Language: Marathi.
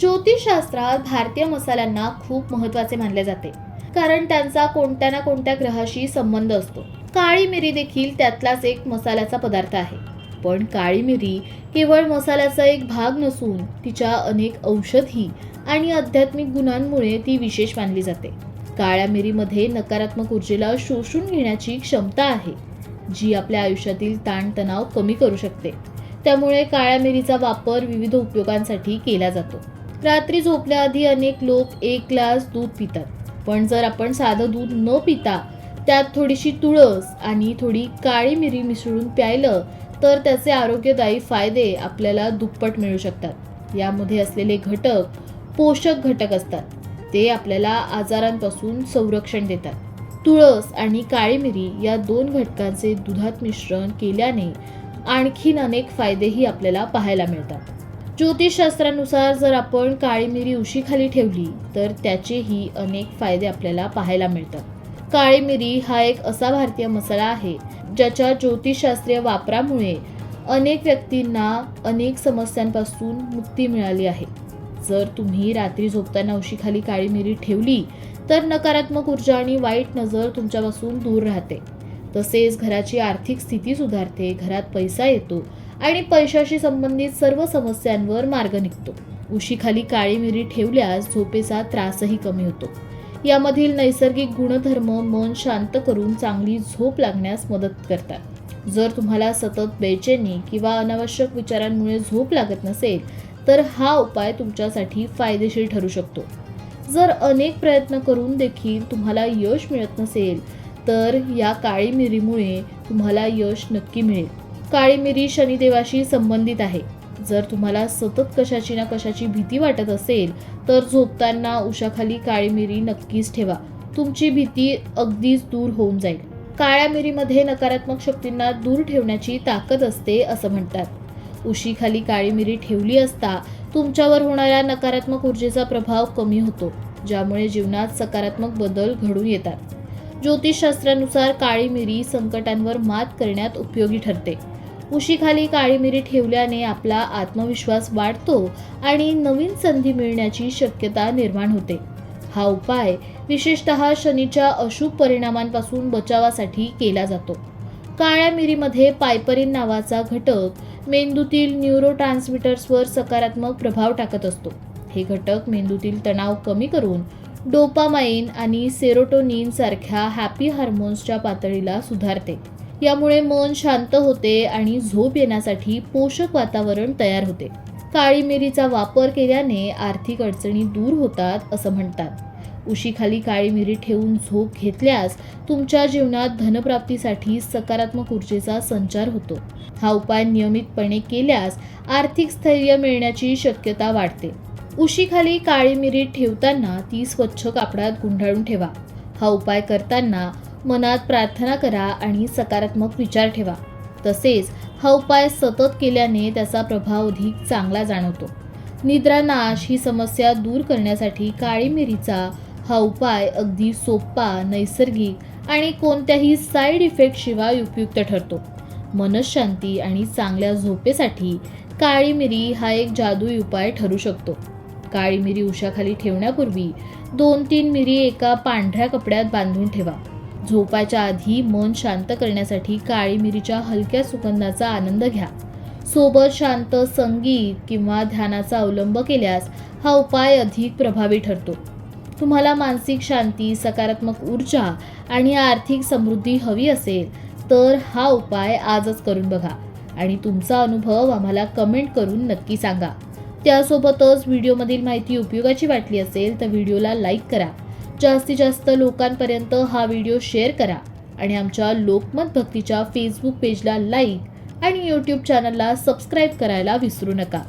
ज्योतिषशास्त्रात भारतीय मसाल्यांना खूप महत्त्वाचे मानले जाते. कारण त्यांचा कोणत्या ना कोणत्या ग्रहाशी संबंध असतो. काळी मिरी देखील त्यातलाच एक मसाल्याचा पदार्थ आहे. पण काळी मिरी केवळ मसाल्याचा एक भाग नसून तिच्या अनेक औषधी आणि आध्यात्मिक गुणांमुळे ती विशेष मानली जाते. काळ्या मिरीमध्ये नकारात्मक ऊर्जेला शोषून घेण्याची क्षमता आहे जी आपल्या आयुष्यातील ताणतणाव कमी करू शकते. त्यामुळे काळ्या मिरीचा वापर विविध उपयोगांसाठी केला जातो. रात्री झोपण्याआधी अनेक लोक एक ग्लास दूध पितात. पण जर आपण साधं दूध न पिता त्यात थोडीशी तुळस आणि थोडी काळी मिरी मिसळून प्यायलं तर त्याचे आरोग्यदायी फायदे आपल्याला दुप्पट मिळू शकतात. यामध्ये असलेले घटक पोषक घटक असतात. ते आपल्याला आजारांपासून संरक्षण देतात. तुळस आणि काळी मिरी या दोन घटकांचे दुधात मिश्रण केल्याने आणखीन अनेक फायदेही आपल्याला पाहायला मिळतात. ज्योतिषशास्त्रानुसार जर आपण काळी मिरी उशीखाली ठेवली तर त्याचेही अनेक फायदे आपल्याला पाहायला मिळतात. काळी मिरी हा एक असा भारतीय मसाला आहे ज्याच्या ज्योतिषशास्त्रीय वापरामुळे अनेक व्यक्तींना अनेक समस्यांपासून मुक्ती मिळाली आहे. जर तुम्ही रात्री झोपताना उशीखाली काळी मिरी ठेवली तर नकारात्मक ऊर्जा आणि वाईट नजर तुमच्यापासून दूर राहते. तसेच घराची आर्थिक स्थिती सुधारते घरात पैसा येतो आणि पैशाशी संबंधित सर्व समस्यांवर मार्ग निघतो. उशीखाली काळी मिरी ठेवल्यास झोपेचा त्रासही कमी होतो. यामधील नैसर्गिक गुणधर्म मन शांत करून चांगली झोप लागण्यास मदत करतात. जर तुम्हाला सतत बेचैनी किंवा अनावश्यक विचारांमुळे झोप लागत नसेल तर हा उपाय तुमच्यासाठी फायदेशीर ठरू शकतो. जर अनेक प्रयत्न करून देखील तुम्हाला यश मिळत नसेल तर या काळी मिरीमुळे तुम्हाला यश नक्की मिळेल. काळी मिरी शनिदेवाशी संबंधित आहे. जर तुम्हाला सतत कशाची ना कशाची भीती वाटत असेल तर झोपताना उशाखाली काळी मिरी नक्कीच ठेवा. तुमची भीती अगदीच दूर होऊन जाईल. काळ्या मिरीमध्ये नकारात्मक शक्तींना दूर ठेवण्याची ताकद असते असं म्हणतात. उशीखाली काळी मिरी ठेवली असता तुमच्यावर होणाऱ्या नकारात्मक ऊर्जेचा प्रभाव कमी होतो ज्यामुळे जीवनात सकारात्मक बदल घडून येतात. ज्योतिषशास्त्रानुसार काळी मिरी संकटांवर मात करण्यात उपयोगी ठरते. उशीखाली काळी मिरी ठेवल्याने आपला आत्मविश्वास वाढतो आणि नवीन संधी मिळण्याची शक्यता निर्माण होते. हा उपाय विशेषतः शनीच्या अशुभ परिणामांपासून बचावासाठी केला जातो. काळ्या मिरीमध्ये पायपरीन नावाचा घटक मेंदूतील न्यूरो ट्रान्समिटर्सवर सकारात्मक प्रभाव टाकत असतो. हे घटक मेंदूतील तणाव कमी करून डोपामाइन आणि सेरोटोनिन सारख्या हॅपी हार्मोन्सच्या पातळीला सुधारते. यामुळे मन शांत होते आणि झोप येण्यासाठी पोषक वातावरण तयार होते. काळी मिरीचा वापर केल्याने आर्थिक अडचणी दूर होतात असं म्हणतात. उशीखाली काळी मिरी ठेवून झोप घेतल्यास तुमच्या जीवनात धनप्राप्तीसाठी सकारात्मक ऊर्जेचा संचार होतो. हा उपाय नियमितपणे केल्यास आर्थिक स्थैर्य मिळण्याची शक्यता वाढते. उशीखाली काळी मिरी ठेवताना ती स्वच्छ कापडात गुंडाळून ठेवा. हा उपाय करताना मनात प्रार्थना करा आणि सकारात्मक विचार ठेवा. तसेच हा उपाय सतत केल्याने त्याचा प्रभाव अधिक चांगला जाणवतो. निद्रानाश ही समस्या दूर करण्यासाठी काळी मिरीचा हा उपाय अगदी सोपा नैसर्गिक आणि कोणत्याही साईड इफेक्टशिवाय उपयुक्त ठरतो. मनशांती आणि चांगल्या झोपेसाठी काळी मिरी हा एक जादुई उपाय ठरू शकतो. काळी मिरी उशाखाली ठेवण्यापूर्वी दोन तीन मिरी एका पांढऱ्या कपड्यात बांधून ठेवा. झोपाच्या आधी मन शांत करण्यासाठी काळी मिरीच्या हलक्या सुगंधाचा आनंद घ्या. सोबत शांत संगीत किंवा ध्यानाचा अवलंब केल्यास हा उपाय अधिक प्रभावी ठरतो. तुम्हाला मानसिक शांती सकारात्मक ऊर्जा आणि आर्थिक समृद्धी हवी असेल तर हा उपाय आजच करून बघा आणि तुमचा अनुभव आम्हाला कमेंट करून नक्की सांगा. त्यासोबतच व्हिडिओमधील माहिती उपयोगाची वाटली असेल तर व्हिडिओला लाईक करा. जास्तीत जास्त लोकांपर्यंत हा व्हिडिओ शेअर करा आणि आमच्या लोकमत भक्तीच्या फेसबुक पेजला लाईक आणि यूट्यूब चॅनलला सबस्क्राईब करायला विसरू नका.